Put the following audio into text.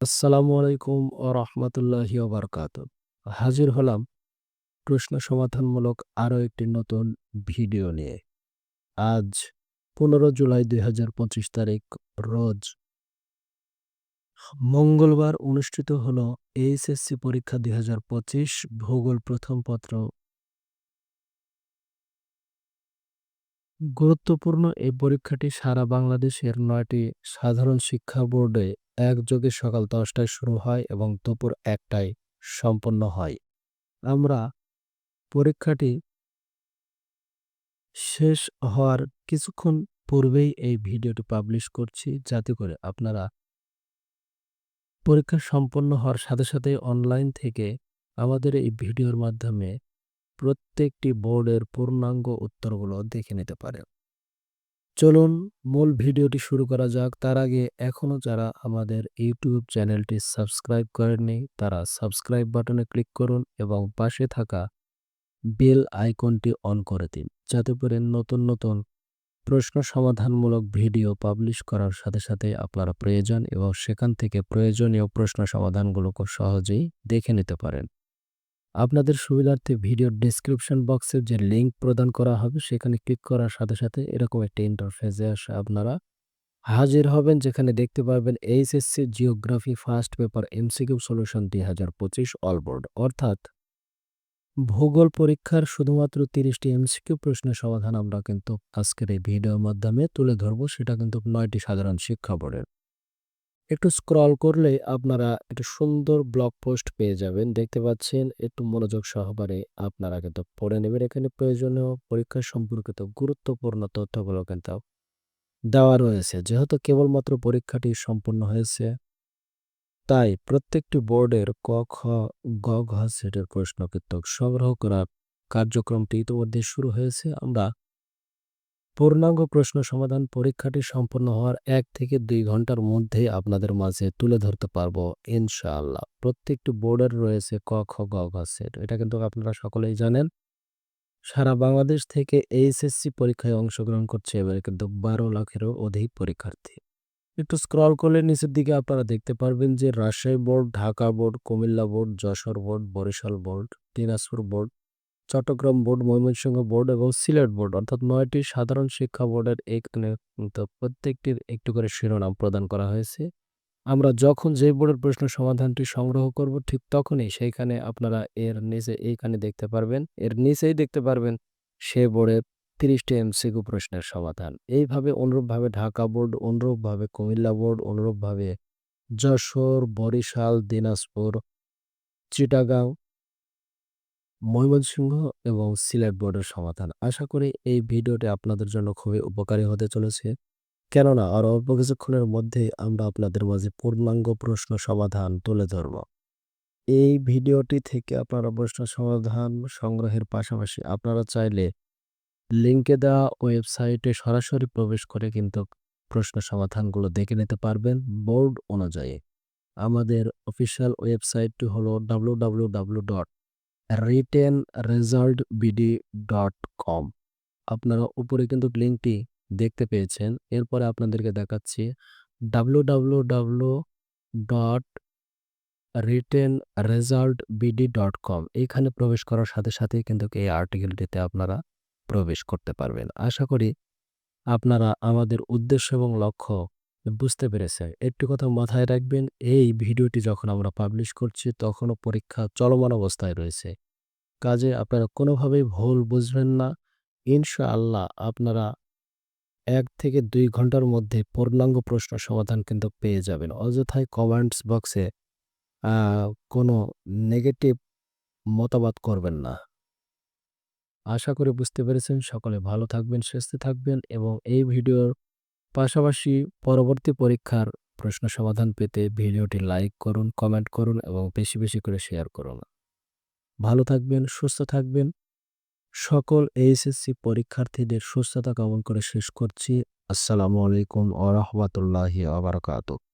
আসসালামু আলাইকুম ও রহমতুল্লাহি হাজির হলাম প্রশ্ন সমাধানমূলক আরও একটি নতুন ভিডিও নিয়ে। আজ পনেরো জুলাই দুই হাজার পঁচিশ তারিখ, রোজ মঙ্গলবার অনুষ্ঠিত হল এইচএসসি পরীক্ষা দুই হাজার পঁচিশ, ভূগোল প্রথম পত্র গুরুত্বপূর্ণ এই পরীক্ষাটি সারা বাংলাদেশের নয়টি সাধারণ শিক্ষা বোর্ডে একযোগে সকাল দশটায় শুরু হয় এবং দুপুর একটায় সম্পন্ন হয়। আমরা পরীক্ষাটি শেষ হওয়ার কিছুক্ষণ পূর্বেই এই ভিডিওটি পাবলিশ করছি যাতে করে আপনারা পরীক্ষা সম্পন্ন হওয়ার সাথে সাথে অনলাইন থেকে আমাদের এই ভিডিওর মাধ্যমে প্রত্যেকটি বোর্ডের পূর্ণাঙ্গ উত্তরগুলো দেখে নিতে পারেন। চলুন মূল ভিডিওটি শুরু করা যাক। তার আগে এখনও যারা আমাদের ইউটিউব চ্যানেলটি সাবস্ক্রাইব করেননি, তারা সাবস্ক্রাইব বাটনে ক্লিক করুন এবং পাশে থাকা বেল আইকনটি অন করে দিন, যাতে করে নতুন নতুন প্রশ্ন সমাধানমূলক ভিডিও পাবলিশ করার সাথে সাথে আপনারা প্রয়োজন এবং সেখান থেকে প্রয়োজনীয় প্রশ্ন সমাধানগুলো খুব সহজেই দেখে নিতে পারেন। আপনাদের সুবিধার্থে ভিডিওর ডিসক্রিপশন বক্সে যে লিঙ্ক প্রদান করা হবে, সেখানে ক্লিক করার সাথে সাথে এরকম একটি ইন্টারফেসে আসে আপনারা হাজির হবেন, যেখানে দেখতে পারবেন HSC geography first paper MCQ solution দুই হাজার পঁচিশ অলবোর্ড অর্থাৎ ভূগোল পরীক্ষার শুধুমাত্র তিরিশটি এমসিকিউ প্রশ্নের সমাধান আমরা কিন্তু আজকের এই ভিডিওর মাধ্যমে তুলে ধরবো, সেটা কিন্তু নয়টি সাধারণ শিক্ষা বোর্ডের। একটু স্ক্রল করলে আপনারা একটা সুন্দর ব্লগ পোস্ট পেয়ে যাবেন। দেখতে পাচ্ছেন, একটু মনোযোগ সহকারে আপনারা কিন্তু পড়ে নেবেন। এখানে প্রয়োজনীয় পরীক্ষা সম্পর্কিত গুরুত্বপূর্ণ তথ্যগুলো কিন্তু দেওয়া রয়েছে। যেহেতু কেবলমাত্র পরীক্ষাটি সম্পূর্ণ হয়েছে, তাই প্রত্যেকটি বোর্ডের ক, খ, গ, ঘ সেটের প্রশ্ন কিন্তু সংগ্রহ করার কার্যক্রমটি ইতিমধ্যে শুরু হয়েছে। আমরা পূর্ণাঙ্গ প্রশ্ন সমাধান পরীক্ষাটি সম্পন্ন হওয়ার এক থেকে দুই ঘণ্টার মধ্যেই আপনাদের মাঝে তুলে ধরতে পারব, ইনশাআল্লাহ। প্রত্যেকটি বোর্ডের রয়েছে ক, খ, গ, ঘ সেট। এটা কিন্তু আপনারা সকলেই জানেন। সারা বাংলাদেশ থেকে এইচএসসি পরীক্ষায় অংশগ্রহণ করছে এবারে কিন্তু বারো লাখেরও অধিক পরীক্ষার্থী। একটু স্ক্রল করলে নিচের দিকে আপনারা দেখতে পারবেন যে Rajshahi board, Dhaka board, Comilla board, Jessore board, Barisal board, Dinajpur board Chittagong board, Mymensingh board এবং সিলেট বোর্ড, অর্থাৎ নয়টি সাধারণ শিক্ষা বোর্ডের এখানে প্রত্যেকটির একটু করে শিরোনাম প্রদান করা হয়েছে। আমরা যখন যে বোর্ডের প্রশ্ন সমাধানটি সংগ্রহ করব, ঠিক তখনই সেইখানে আপনারা এর নিচে এইখানে দেখতে পারবেন, এর নিচেই দেখতে পারবেন সে বোর্ডের তিরিশটি এমসিকিউ প্রশ্নের সমাধান। এইভাবে অনুরূপভাবে ঢাকা বোর্ড, অনুরূপভাবে কুমিল্লা বোর্ড, অনুরূপভাবে যশোর, বরিশাল, দিনাজপুর চিটাগাঁও ময়মনসিংহ এবং সিলেট বোর্ডের সমাধান। আশা করি এই ভিডিওটি আপনাদের জন্য খুবই উপকারী হতে চলেছে। কেননা আর অল্প কিছুক্ষণের মধ্যেই আমরা আপনাদের মাঝে পূর্ণাঙ্গ প্রশ্ন সমাধান তুলে ধরব। এই ভিডিওটি থেকে আপনারা প্রশ্ন সমাধান সংগ্রহের পাশাপাশি আপনারা চাইলে লিঙ্কে দেওয়া ওয়েবসাইটে সরাসরি প্রবেশ করে কিন্তু প্রশ্ন সমাধানগুলো দেখে নিতে পারবেন বোর্ড অনুযায়ী। আমাদের অফিসিয়াল ওয়েবসাইটটি হলো W W W dot written result BD dot com আপনারা উপরে কিন্তু লিঙ্কটি দেখতে পেয়েছেন। এরপরে আপনাদেরকে দেখাচ্ছি W W W dot written result BD dot com এইখানে প্রবেশ করার সাথে সাথে কিন্তু এই আর্টিকেলটিতে আপনারা প্রবেশ করতে পারবেন। আশা করি আপনারা আমাদের উদ্দেশ্য এবং লক্ষ্য বুঝতে পেরেছে। একটি কথা মাথায় রাখবেন, এই ভিডিওটি যখন আমরা পাবলিশ করছি, তখনও পরীক্ষা চলমান অবস্থায় রয়েছে। কাজে আপনারা কোনোভাবেই ভুল বুঝবেন না। ইনশাআল্লাহ আপনারা এক থেকে দুই ঘণ্টার মধ্যে পূর্ণাঙ্গ প্রশ্ন সমাধান কিন্তু পেয়ে যাবেন। অযথায় কমেন্টস বক্সে কোনো নেগেটিভ মতামত করবেন না। আশা করি বুঝতে পেরেছেন। সকলে ভালো থাকবেন, সুস্থ থাকবেন এবং এই ভিডিওর পাশাপাশি পরবর্তী পরীক্ষার প্রশ্ন সমাধান পেতে ভিডিওটি লাইক করুন, কমেন্ট করুন এবং বেশি বেশি করে শেয়ার করুন। ভালো থাকবেন, সুস্থ থাকবেন। সকল এইচএসসি পরীক্ষার্থীদের সুস্থতা কামন করে শেষ করছি। আসসালামু আলাইকুম ওয়া রাহমাতুল্লাহি ওয়া বারাকাতুহু।